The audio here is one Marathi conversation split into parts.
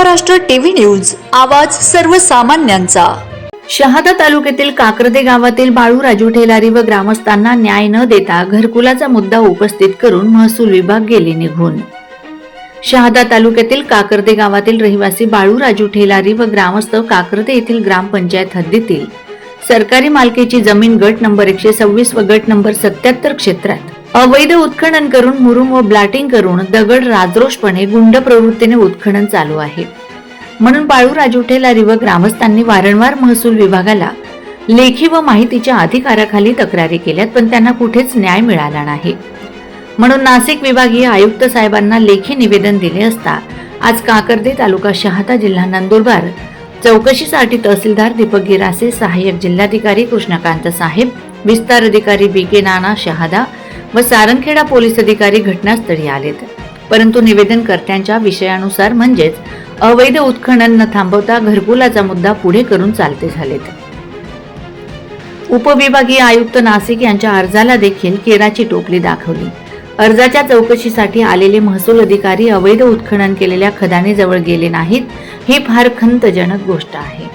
महाराष्ट्र टीव्ही न्यूज आवाज सर्वसामान्यांचा. शहादा तालुक्यातील काक्रदे गावातील बाळू राजू ठेलारी व ग्रामस्थांना न्याय न देता घरकुलाचा मुद्दा उपस्थित करून महसूल विभाग गेले निघून. शहादा तालुक्यातील काकर्दे गावातील रहिवासी बाळू राजू ठेलारी व ग्रामस्थ काकर्दे येथील ग्रामपंचायत हद्दीतील सरकारी मालकीची जमीन गट नंबर एकशे सव्वीस व गट नंबर सत्याहत्तर क्षेत्रात. अवैध उत्खनन करून मुरुम व ब्लॅटिंग करून दगड राजरोषपणे गुंड प्रवृत्तीने उत्खनन चालू आहे. म्हणून पाळू राजुठेलारी व ग्रामस्थांनी वारंवार महसूल विभागाला लेखी व माहितीच्या अधिकाराखाली तक्रारी केल्यात पण त्यांना कुठेच न्याय मिळाला नाही. म्हणून नाशिक विभागीय आयुक्त साहेबांना लेखी निवेदन दिले असता आज काकर्दे तालुका शहादा जिल्हा नंदुरबार चौकशीसाठी तहसीलदार दीपक गिरासे सहाय्यक जिल्हाधिकारी कृष्णकांत साहेब विस्तार अधिकारी बी के नाना शहादा व सारंगखेडा पोलीस अधिकारी घटनास्थळी आलेत. परंतु निवेदनकर्त्यांच्या विषयानुसार म्हणजेच अवैध उत्खनन न थांबवता घरकुलाचा मुद्दा पुढे करून चालते झालेत. उपविभागीय आयुक्त नाशिक यांच्या अर्जाला देखील केराची टोपली दाखवली. अर्जाच्या चौकशीसाठी आलेले महसूल अधिकारी अवैध उत्खनन केलेल्या खदानीजवळ गेले नाहीत ही फार खंतजनक गोष्ट आहे.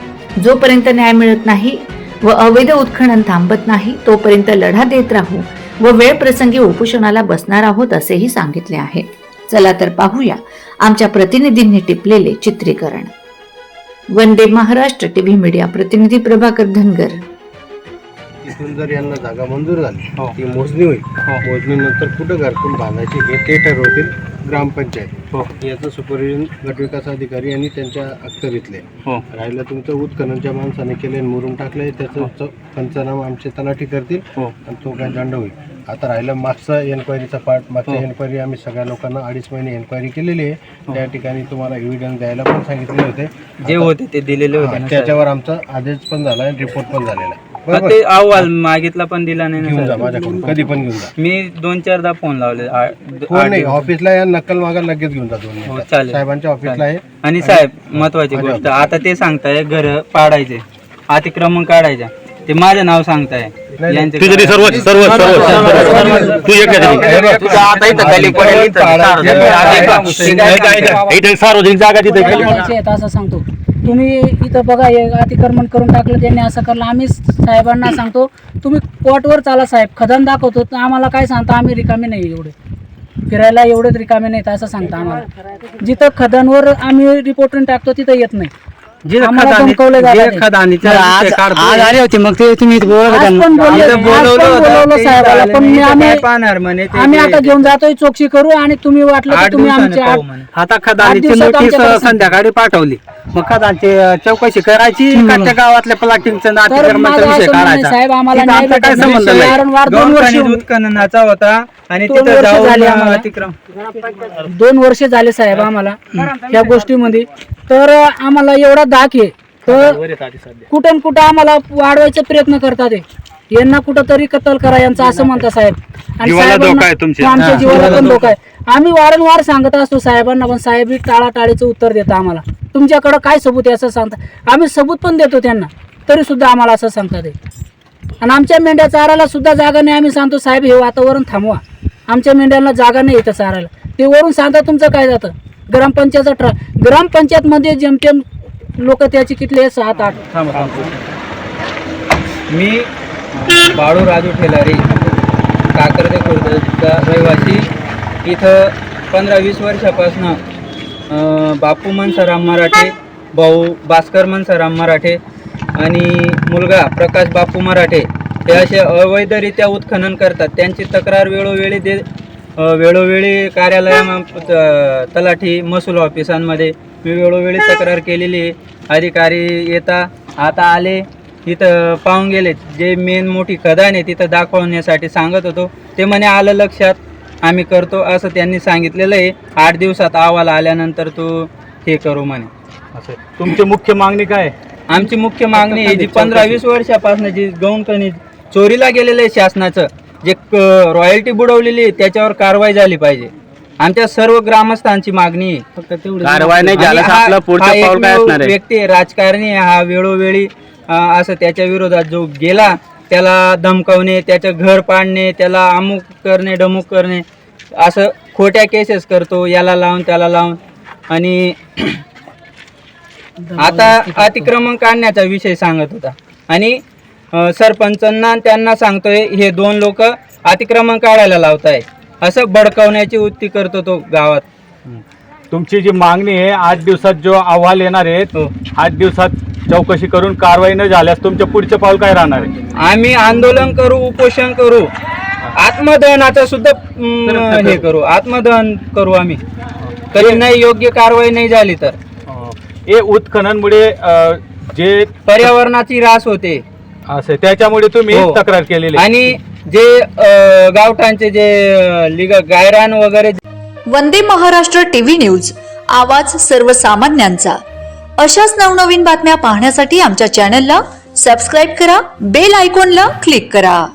जोपर्यंत न्याय मिळत नाही व अवैध उत्खनन थांबत नाही तोपर्यंत लढा देत राहू व वेळ प्रसंगी उपोषणाला बसणार आहोत असेही सांगितले आहे. चला तर पाहूया आमच्या प्रतिनिधींनी टिपलेले चित्रीकरण. वंदे महाराष्ट्र टीव्ही मीडिया प्रतिनिधी प्रभाकर धनगर. इथून जर यांना जागा मंजूर झाली ती मोजणी होईल. मोजणीनंतर कुठं घरकुल बांधायचे हे ते ठरवतील ग्रामपंचायत. याचं सुपरविजन गटविकास अधिकारी आणि त्यांच्या अखत्यारीतले. राहिलं तुमचं उत्खननच्या माणसाने केले आणि मुरुम टाकले त्याचं च- पंचनामा आमचे तलाठी करतील आणि तो काय दंड होईल. आता राहिलं मागचा एन्क्वायरीचा पार्ट मागच्या एन्क्वायरी आम्ही सगळ्या लोकांना अडीच महिने एन्क्वायरी केलेली आहे. त्या ठिकाणी तुम्हाला एव्हिडन्स द्यायला पण सांगितले होते. जे होते ते दिलेले होते हा, ना त्याच्यावर आमचा आदेश पण झाला आणि रिपोर्ट पण झालेला आहे. ते अहवाल मागितला पण दिला नाही घेऊन ना जा सर. माझ्याकडून कधी पण घेऊन जा. मी दोन चारदा फोन लावले आ- द- फोन आठ नाही दिवस. ऑफिसला या नक्कल मागायला लगेच घेऊन जा दोन हो, मिनिटात. चालेल. साहेबांच्या ऑफिसला आहे आणि साहेब महत्वाची गोष्ट आता ते सांगताय घर पाडायचे. अतिक्रमण काढायचे. ते माझं नाव सांगताय. यांचे तुझं ते सर्व सर्व सर्व तू एक इथे सार्वजनिक जागा तिथे असं सांगतो. तुम्ही इथं बघा हे अतिक्रमण करून टाकलं त्यांनी असं करलं. आम्ही साहेबांना सांगतो तुम्ही कोर्टवर चाला साहेब खदन दाखवतो. तर आम्हाला काय सांगता आम्ही रिकामे नाही एवढे. फिरायला एवढेच रिकामे नाहीत असं सांगता आम्हाला. जिथं खदानवर आम्ही रिपोर्टून टाकतो तिथं येत नाही. जे आम्हाला खदानी- धमकावलं जातं जे ते. खदानीचं विषय काढतोय. आले होते मग ते तुम्ही इथे बोलत आज होता पण बोलले इथं आज बोलवलं पण होतं, बोलवलं ते साहेबाला आले पण नाही, मी इथं आम्ही काय पाहणार म्हणे ते- आम्ही ते- आता घेऊन जातोय चौकशी करू आणि तुम्ही वाटलं आठ तुम्ही दिवसाने आमच्या पाहू म्हणे. आता आठ खदानीची दिवसात नोटीस आमच्याकडे. संध्याकाळी पाठवली मग खदानची चौकशी करायची का त्या गावातल्या प्लॉटिंगचा तर अतिक्रमणचा माझं विषय असं म्हणणं आहे, काढायचा साहेब आम्हाला तिथं न्याय आमचा काय भेटत संबंध नाही. नाही वारंवार दोन दोन वर्ष खनिज होऊन- उत्खननाचा होता आणि दोन तिथं वर्ष जाऊन झाली आम्हाला. अतिक्रम दोन वर्ष झाले साहेब आम्हाला ह्या गोष्टीमध्ये तर आम्हाला एवढा दाख आहे. तर कुठं कुठं आम्हाला वाढवायचा प्रयत्न करतात हे. यांना कुठं तरी कत्तल करा यांचं असं म्हणता साहेब. आणि जीवाला साहेबांना- धोका आहे तुमच्या. हो, आमच्या हा. जीवाला पण धोका आहे. आम्ही वारंवार सांगत असतो साहेबांना पण साहेब ही टाळाटाळीचं उत्तर देता आम्हाला. तुमच्याकडं काय सबूत आहे असं सांगता आम्ही सबूत पण देतो त्यांना. तरी सुद्धा आम्हाला असं सांगतात हे. आणि आमच्या मेंढ्या चारायला सुद्धा जागा नाही. आम्ही सांगतो साहेब हे वातावरण थांबवा. आमच्या मेंढ्यांना जागा नाही इथं चारायला. ते वरून सांगता तुमचं काय जातं? ग्रामपंचायतचा ट्रा ग्रामपंचायतमध्ये जेमतेम लोक त्याची कितले सात आठ. थांबा, मी बाळू राजू ठेलारे काकर्दे खुर्दचा रहिवासी. इथं पंधरा वीस वर्षापासून बापू मनसाराम मराठे भाऊ भास्कर मनसाराम मराठे आणि मुलगा प्रकाश बापू मराठे हे असे अवैधरित्या उत्खनन करतात. त्यांची तक्रार वेळोवेळी दे वेळोवेळी कार्यालया तलाठी महसूल ऑफिसांमध्ये मी वेळोवेळी तक्रार केलेली. आहे अधिकारी येता आता आले इथं पाहून गेले. जे मेन मोठी खदान आहे तिथं दाखवण्यासाठी सांगत होतो. ते म्हणे आलं लक्षात आम्ही करतो असं त्यांनी सांगितलेलं आहे. आठ दिवसात अहवाल आल्यानंतर तू हे करू म्हणे. तुमची मुख्य मागणी काय? आमची मुख्य मागणी आहे जी पंधरा वीस वर्षापासून जी गौण खनिज चोरीला गेलेलं आहे शासनाचं जे रॉयल्टी बुडवलेली आहे त्याच्यावर कारवाई झाली पाहिजे. आमच्या सर्व ग्रामस्थांची मागणी आहे. फक्त तेवढं कारवाई नाही आणि झाल्यास आपलं पुढचं पाऊल काय एकमेव असणार आहे? व्यक्ती आहे, राजकारणी आहे, हा वेळोवेळी अं, असं त्याच्या विरोधात जो गेला त्याला धमकावणे त्याचं घर पाडणे त्याला अमुक करणे डमुक करणे असं खोट्या केसेस करतो याला लावून त्याला लावून. आणि आता अतिक्रमण काढण्याचा विषय सांगत होता. आणि सरपंचांना त्यांना सांगतोय हे दोन लोक अतिक्रमण काढायला लावताय. असं भडकवण्याची वृत्ती करतो तो गावात. तुमची जी मागणी आहे आठ दिवसात जो अहवाल येणार आहे हो. आठ दिवसात चौकशी करून कारवाई न झाल्यास तुमचं पुढचं पाऊल काय राहणार आहे? आम्ही आंदोलन करू उपोषण करू. आत्मदहनाचं सुद्धा अं, हे करू. आत्मदहन करू आम्ही. कधी नाही योग्य कारवाई नाही झाली तर. हे उत्खननमुळे अ, जे पर्यावरणाची रास होते. असे त्याच्यामुळे तुम्ही हो. तक्रार केलेली आहे. आणि जे अं, गावठाणचे जे अं, लिग गायरान वगैरे वंदे महाराष्ट्र टीव्ही न्यूज आवाज सर्वसामान्यांचा अशाच नवनवीन बातम्या पाहण्यासाठी आमच्या चॅनलला सबस्क्राईब करा बेल आयकॉनला क्लिक करा